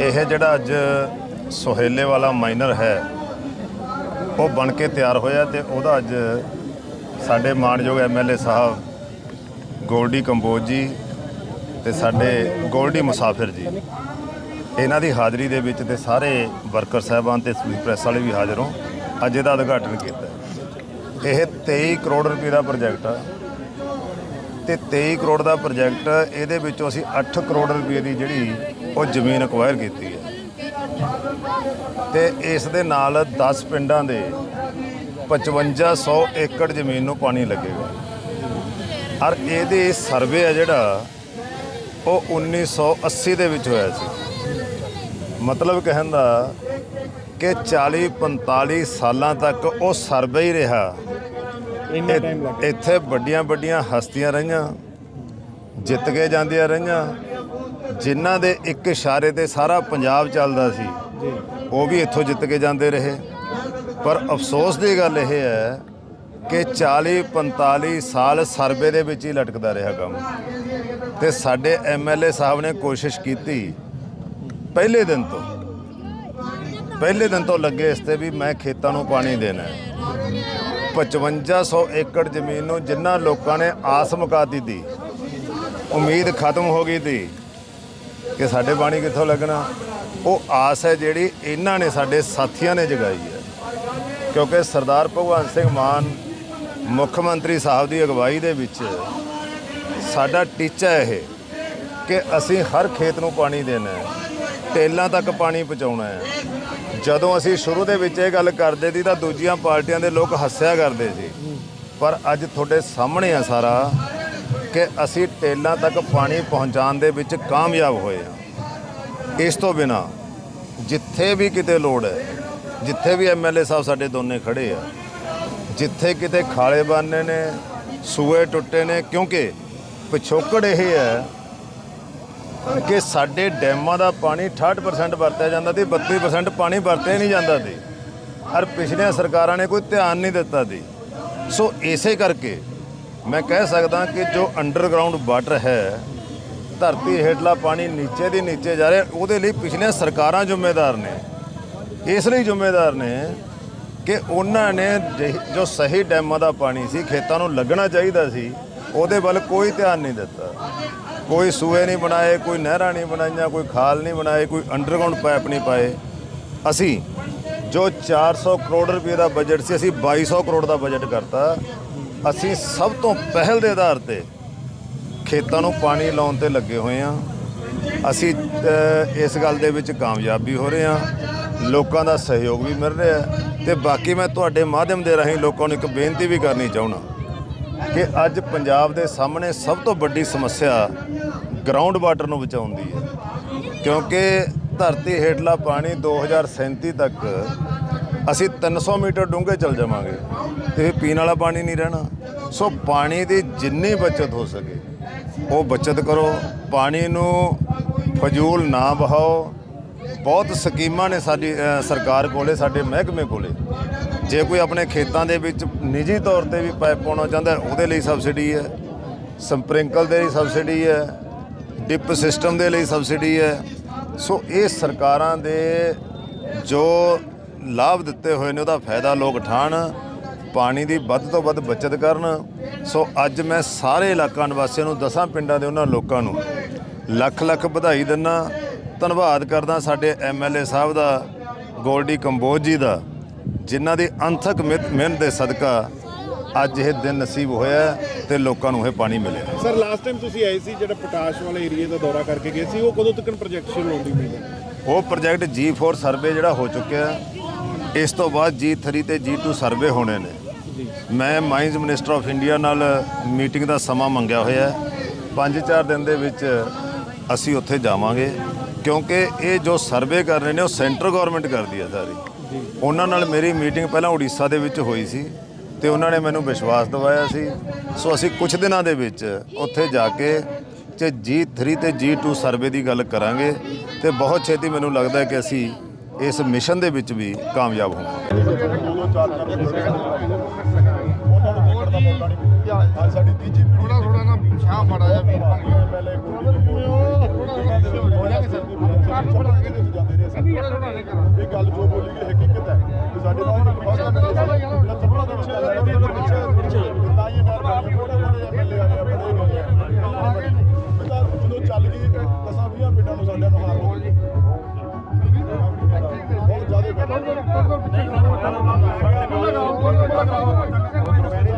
ਇਹ ਜਿਹੜਾ ਅੱਜ ਸੁਹੇਲੇ ਵਾਲਾ ਮਾਈਨਰ ਹੈ, ਉਹ ਬਣ ਕੇ ਤਿਆਰ ਹੋਇਆ ਤੇ ਉਹਦਾ ਅੱਜ ਸਾਡੇ ਮਾਣਯੋਗ ਐਮਐਲਏ ਸਾਹਿਬ ਗੋਲਡੀ ਕੰਬੋਜ ਜੀ ਤੇ ਸਾਡੇ ਗੋਲਡੀ ਮੁਸਾਫਿਰ ਜੀ। ਇਹਨਾਂ ਦੀ ਹਾਜ਼ਰੀ ਦੇ ਵਿੱਚ ਤੇ ਸਾਰੇ ਵਰਕਰ ਸਾਹਿਬਾਨ ਤੇ ਸਵੀਪ ਪ੍ਰੈਸ ਵਾਲੇ ਵੀ ਹਾਜ਼ਰ ਹੋ ਅੱਜ ਇਹਦਾ ਉਦਘਾਟਨ ਕੀਤਾ ਇਹ 23 ਕਰੋੜ ਰੁਪਏ ਦਾ ਪ੍ਰੋਜੈਕਟ ਆ। ਤੇ 23 ਕਰੋੜ ਦਾ ਪ੍ਰੋਜੈਕਟ, ਇਹਦੇ ਵਿੱਚੋਂ ਅਸੀਂ 8 ਕਰੋੜ ਰੁਪਏ ਦੀ ਜਿਹੜੀ ਉਹ ਜ਼ਮੀਨ ਅਕਵਾਇਰ ਕੀਤੀ ਹੈ। ਤੇ ਇਸ ਦੇ ਨਾਲ 10 ਪਿੰਡਾਂ ਦੇ 5500 ਏਕੜ ਜ਼ਮੀਨ ਨੂੰ ਪਾਣੀ ਲੱਗੇਗਾ ਔਰ ਇਹਦੇ ਸਰਵੇ ਆ ਜਿਹੜਾ ਉਹ 1980 ਦੇ ਵਿੱਚ ਹੋਇਆ ਸੀ। ਮਤਲਬ ਕਹਿਣ ਦਾ ਕਿ 40 45 ਸਾਲਾਂ ਤੱਕ ਉਹ ਸਰਵੇ ਹੀ ਰਿਹਾ। ਇੱਥੇ ਵੱਡੀਆਂ ਵੱਡੀਆਂ ਹਸਤੀਆਂ ਰਹੀਆਂ ਜਿੱਤ ਕੇ ਜਾਂਦੀਆਂ ਰਹੀਆਂ ਜਿਨ੍ਹਾਂ ਦੇ ਇੱਕ ਇਸ਼ਾਰੇ ਤੇ ਸਾਰਾ ਪੰਜਾਬ ਚੱਲਦਾ ਸੀ ਉਹ ਵੀ ਇੱਥੋਂ ਜਿੱਤ ਕੇ ਜਾਂਦੇ ਰਹੇ। ਪਰ ਅਫਸੋਸ ਦੀ ਗੱਲ ਇਹ ਹੈ ਕਿ 40 45 ਸਾਲ ਸਰਵੇ ਦੇ ਵਿੱਚ ਹੀ ਲਟਕਦਾ ਰਿਹਾ ਕੰਮ। ਤੇ ਸਾਡੇ ਐਮਐਲਏ ਸਾਹਿਬ ਨੇ ਕੋਸ਼ਿਸ਼ ਕੀਤੀ ਪਹਿਲੇ ਦਿਨ ਤੋਂ। ਪਹਿਲੇ ਦਿਨ ਤੋਂ ਲੱਗੇ ਇਸ ਤੇ ਵੀ ਮੈਂ ਖੇਤਾਂ ਨੂੰ ਪਾਣੀ ਦੇਣਾ ਹੈ। 5500 ਏਕੜ ਜ਼ਮੀਨ ਨੂੰ ਜਿਨ੍ਹਾਂ ਲੋਕਾਂ ਨੇ ਆਸ ਮੁਕਾ ਦਿੱਤੀ ਉਮੀਦ ਖਤਮ ਹੋ ਗਈ ਸੀ ਕਿ ਸਾਡੇ ਪਾਣੀ ਕਿੱਥੋਂ ਲੱਗਣਾ? ਉਹ ਆਸ ਹੈ ਜਿਹੜੀ ਇਹਨਾਂ ਨੇ ਸਾਡੇ ਸਾਥੀਆਂ ਨੇ ਜਗਾਈ ਹੈ। ਕਿਉਂਕਿ ਸਰਦਾਰ ਭਗਵੰਤ ਸਿੰਘ ਮਾਨ ਮੁੱਖ ਮੰਤਰੀ ਸਾਹਿਬ ਦੀ ਅਗਵਾਈ ਦੇ ਵਿੱਚ ਸਾਡਾ ਟੀਚਾ ਇਹ ਕਿ ਅਸੀਂ ਹਰ ਖੇਤ ਨੂੰ ਪਾਣੀ ਦੇਣਾ ਹੈ, ਟੇਲਾਂ ਤੱਕ ਪਾਣੀ ਪਹੁੰਚਾਉਣਾ ਹੈ। ਜਦੋਂ ਅਸੀਂ ਸ਼ੁਰੂ ਦੇ ਵਿੱਚ ਇਹ ਗੱਲ ਕਰਦੇ ਸੀ ਤਾਂ ਦੂਜੀਆਂ ਪਾਰਟੀਆਂ ਦੇ ਲੋਕ ਹੱਸਿਆ ਕਰਦੇ ਸੀ। ਪਰ ਅੱਜ ਤੁਹਾਡੇ ਸਾਹਮਣੇ ਆ ਸਾਰਾ ਕਿ ਅਸੀਂ ਟੇਲਾਂ ਤੱਕ ਪਾਣੀ ਪਹੁੰਚਾਉਣ ਦੇ ਵਿੱਚ ਕਾਮਯਾਬ ਹੋਏ ਹਾਂ। ਇਸ ਤੋਂ ਬਿਨਾ ਜਿੱਥੇ ਵੀ ਕਿਤੇ ਲੋੜ ਹੈ, ਜਿੱਥੇ ਵੀ ਐਮਐਲਏ ਸਾਹਿਬ ਸਾਡੇ ਦੋਨੇ ਖੜੇ ਆ, ਜਿੱਥੇ ਕਿਤੇ ਖਾਲੇ ਬਣਨੇ ਨੇ, ਸੂਏ ਟੁੱਟੇ ਨੇ, ਕਿਉਂਕਿ ਪਿਛੋਕੜ ਇਹ ਹੈ ਕਿ ਸਾਡੇ ਡੈਮਾਂ ਦਾ ਪਾਣੀ 68% ਵਰਤਿਆ ਜਾਂਦਾ ਸੀ 32% ਪਾਣੀ ਵਰਤਿਆ ਨਹੀਂ ਜਾਂਦਾ ਸੀ। ਔਰ ਪਿਛਲੀਆਂ ਸਰਕਾਰਾਂ ਨੇ ਕੋਈ ਧਿਆਨ ਨਹੀਂ ਦਿੱਤਾ ਸੀ। ਸੋ ਇਸੇ ਕਰਕੇ ਮੈਂ ਕਹਿ ਸਕਦਾ ਕਿ ਜੋ ਅੰਡਰਗਰਾਉਂਡ ਵਾਟਰ ਹੈ, ਧਰਤੀ ਹੇਠਲਾ ਪਾਣੀ ਨੀਚੇ ਦੀ ਨੀਚੇ ਜਾ ਰਿਹਾ, ਉਹਦੇ ਲਈ ਪਿਛਲੀਆਂ ਸਰਕਾਰਾਂ ਜ਼ਿੰਮੇਦਾਰ ਨੇ। ਇਸ ਲਈ ਜ਼ਿੰਮੇਦਾਰ ਨੇ ਕਿ ਉਹਨਾਂ ਨੇ ਜਿਹੀ- ਜੋ ਸਹੀ ਡੈਮਾਂ ਦਾ ਪਾਣੀ ਸੀ, ਖੇਤਾਂ ਨੂੰ ਲੱਗਣਾ ਚਾਹੀਦਾ ਸੀ, ਉਹਦੇ ਵੱਲ ਕੋਈ ਧਿਆਨ ਨਹੀਂ ਦਿੱਤਾ। ਕੋਈ ਸੂਏ ਨਹੀਂ ਬਣਾਏ, ਕੋਈ ਨਹਿਰਾਂ ਨਹੀਂ ਬਣਾਈਆਂ, ਕੋਈ ਖਾਲ ਨਹੀਂ ਬਣਾਏ, ਕੋਈ ਅੰਡਰਗਰਾਉਂਡ ਪਾਈਪ ਨਹੀਂ ਪਾਏ। ਅਸੀਂ ਜੋ 400 ਕਰੋੜ ਰੁਪਏ ਦਾ ਬਜਟ ਸੀ, ਅਸੀਂ 2200 ਕਰੋੜ ਦਾ ਬਜਟ ਕਰਤਾ। ਅਸੀਂ ਸਭ ਤੋਂ ਪਹਿਲ ਦੇ ਆਧਾਰ ਤੇ ਖੇਤਾਂ ਨੂੰ ਪਾਣੀ ਲਾਉਣ ਤੇ ਲੱਗੇ ਹੋਏ ਆ ਅਸੀਂ ਇਸ ਗੱਲ ਦੇ ਵਿੱਚ ਕਾਮਯਾਬ ਵੀ ਹੋ ਰਹੇ ਆ ਲੋਕਾਂ ਦਾ ਸਹਿਯੋਗ ਵੀ ਮਿਲ ਰਿਹਾ ਹੈ ਤੇ ਬਾਕੀ ਮੈਂ ਤੁਹਾਡੇ ਮਾਧਿਅਮ ਦੇ ਰਾਹੀਂ ਲੋਕਾਂ ਨੂੰ ਇੱਕ ਬੇਨਤੀ ਵੀ ਕਰਨੀ ਚਾਹੁੰਦਾ ਕਿ ਅੱਜ ਪੰਜਾਬ ਦੇ ਸਾਹਮਣੇ ਸਭ ਤੋਂ ਵੱਡੀ ਸਮੱਸਿਆ ਗਰਾਊਂਡ ਵਾਟਰ ਨੂੰ ਬਚਾਉਣ ਦੀ ਹੈ। ਕਿਉਂਕਿ ਧਰਤੀ ਹੇਠਲਾ ਪਾਣੀ 2037 ਤੱਕ ਅਸੀਂ 300 ਮੀਟਰ ਡੂੰਘੇ ਚਲ ਜਾਵਾਂਗੇ ਤੇ ਇਹ ਪੀਣ ਵਾਲਾ ਪਾਣੀ ਨਹੀਂ ਰਹਿਣਾ। ਸੋ ਪਾਣੀ ਦੀ ਜਿੰਨੀ ਬਚਤ ਹੋ ਸਕੇ, ਉਹ ਬਚਤ ਕਰੋ। ਪਾਣੀ ਨੂੰ ਫਜ਼ੂਲ ਨਾ ਬਹਾਓ ਬਹੁਤ ਸਕੀਮਾਂ ਨੇ ਸਾਡੀ ਸਰਕਾਰ ਕੋਲੇ, ਸਾਡੇ ਮਹਿਕਮੇ ਕੋਲੇ। ਜੇ ਕੋਈ ਆਪਣੇ ਖੇਤਾਂ ਦੇ ਵਿੱਚ ਨਿੱਜੀ ਤੌਰ ਤੇ ਵੀ ਪਾਈਪ ਪਾਉਣਾ ਚਾਹੁੰਦਾ ਉਹਦੇ ਲਈ ਸਬਸਿਡੀ ਹੈ। ਸੰਪ੍ਰਿੰਕਲ ਦੇ ਲਈ ਸਬਸਿਡੀ ਹੈ। ਡਿਪ ਸਿਸਟਮ ਦੇ ਲਈ ਸਬਸਿਡੀ ਹੈ। ਸੋ ਇਹ ਸਰਕਾਰਾਂ ਦੇ ਜੋ ਲਾਭ ਦਿੱਤੇ ਹੋਏ ਨੇ ਉਹਦਾ ਫਾਇਦਾ ਲੋਕ ਉਠਾਣ ਪਾਣੀ ਦੀ ਵੱਧ ਤੋਂ ਵੱਧ ਬਚਤ ਕਰਨ ਸੋ ਅੱਜ ਮੈਂ ਸਾਰੇ ਇਲਾਕਾ ਨਿਵਾਸੀਆਂ ਨੂੰ ਦਸਾਂ ਪਿੰਡਾਂ ਦੇ ਉਹਨਾਂ ਲੋਕਾਂ ਨੂੰ ਲੱਖ ਲੱਖ ਵਧਾਈ ਦਿੰਦਾ ਧੰਨਵਾਦ ਕਰਦਾ ਸਾਡੇ ਐਮਐਲਏ ਸਾਹਿਬ ਦਾ ਗੋਲਡੀ ਕੰਬੋਜ ਜੀ ਦਾ ਜਿਨ੍ਹਾਂ ਦੀ ਅੰਥਕ ਮਿਹਨਤ ਦੇ ਸਦਕਾ ਅੱਜ ਇਹ ਦਿਨ ਨਸੀਬ ਹੋਇਆ ਤੇ ਲੋਕਾਂ ਨੂੰ ਇਹ ਪਾਣੀ ਮਿਲਿਆ ਸਰ ਲਾਸਟ ਟਾਈਮ ਤੁਸੀਂ ਆਏ ਸੀ ਜਿਹੜਾ ਪਟਾਸ਼ ਵਾਲੇ ਏਰੀਆ ਦਾ ਦੌਰਾ ਕਰਕੇ ਗਏ ਸੀ ਉਹ ਕਦੋਂ ਤੱਕ ਪ੍ਰੋਜੈਕਟ ਸ਼ੁਰੂ ਹੋਣ ਦੀ ਉਮੀਦ ਹੈ ਉਹ ਪ੍ਰੋਜੈਕਟ G4 ਸਰਵੇ ਜਿਹੜਾ ਹੋ ਚੁੱਕਿਆ। ਇਸ ਤੋਂ ਬਾਅਦ G3 ਤੇ G2 ਸਰਵੇ ਹੋਣੇ ਨੇ। ਮੈਂ ਮਾਈਨਸ ਮਿਨਿਸਟਰ ਆਫ ਇੰਡੀਆ ਨਾਲ ਮੀਟਿੰਗ ਦਾ ਸਮਾਂ ਮੰਗਿਆ ਹੋਇਆ ਹੈ। 5-4 ਦਿਨ ਦੇ ਵਿੱਚ ਅਸੀਂ ਉੱਥੇ ਜਾਵਾਂਗੇ ਕਿਉਂਕਿ ਇਹ ਜੋ ਸਰਵੇ ਕਰ ਰਹੇ ਨੇ ਉਹ ਸੈਂਟਰ ਗਵਰਨਮੈਂਟ ਕਰਦੀ ਹੈ ਸਾਰੀ। ਉਹਨਾਂ ਨਾਲ ਮੇਰੀ ਮੀਟਿੰਗ ਪਹਿਲਾਂ ਉੜੀਸਾ ਦੇ ਵਿੱਚ ਹੋਈ ਸੀ ਤੇ ਉਹਨਾਂ ਨੇ ਮੈਨੂੰ ਵਿਸ਼ਵਾਸ ਦਿਵਾਇਆ ਸੀ। ਸੋ ਅਸੀਂ ਕੁਝ ਦਿਨਾਂ ਦੇ ਵਿੱਚ ਉੱਥੇ ਜਾ ਕੇ ਤੇ G3 ਤੇ G2 ਸਰਵੇ ਦੀ ਗੱਲ ਕਰਾਂਗੇ ਤੇ ਬਹੁਤ ਛੇਤੀ ਮੈਨੂੰ ਲੱਗਦਾ ਹੈ ਕਿ ਅਸੀਂ ਇਸ ਮਿਸ਼ਨ ਦੇ ਵਿੱਚ ਵੀ ਕਾਮਯਾਬ ਹੋਵਾਂਗੇ ਸਾਡੀ ਤੀਜੀ ਥੋੜਾ ਥੋੜਾ ਨਾ ਸ਼ਾਹ ਮਾੜਾ ਜਿਹਾ ਵੀਰ ਬਣ ਗਿਆ ਪਹਿਲੇ ਹੋ ਜਾਗੇ ਸਰ ਇਹ ਗੱਲ ਜੋ। ਬੋਲੀ ਗਈ ਹਕੀਕਤ ਹੈ ਕਿ ਸਾਡੇ ਨਾਲ ਇੱਕ ਜਦੋਂ ਚੱਲ ਗਈ ਦਸਾਂ 20 ਪਿੰਡਾਂ ਨੂੰ ਸਾਡੇ ਨੂੰ ਹਾਰ ਹੋ ਗਈ ਬਹੁਤ ਜ਼ਿਆਦਾ